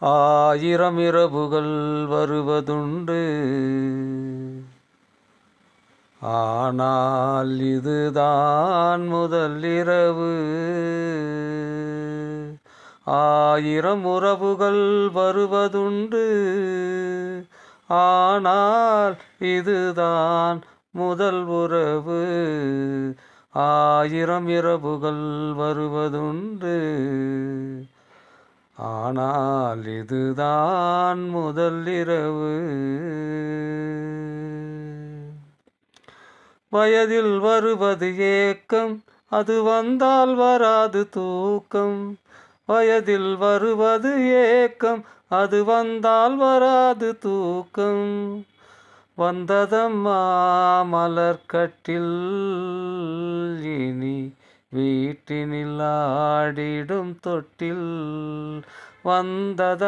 ஆயிரம் இரவுகள் வருவதுண்டு. ஆனால் இதுதான் முதல் இரவு ஆயிரம் உறவுகள் வருவதுண்டு. ஆனால் இதுதான் முதல் உறவு. ஆயிரம் இரவுகள் வருவதுண்டு. ஆனால் இதுதான் முதல் இரவு. வயதில் வருவது ஏக்கம் அது வந்தால் வராது தூக்கம். வயதில் வருவது ஏக்கம் அது வந்தால் வராது தூக்கம். வந்ததம்மா மலர்கட்டில் வீட்டினில் ஆடிடும் தொட்டில் வந்தத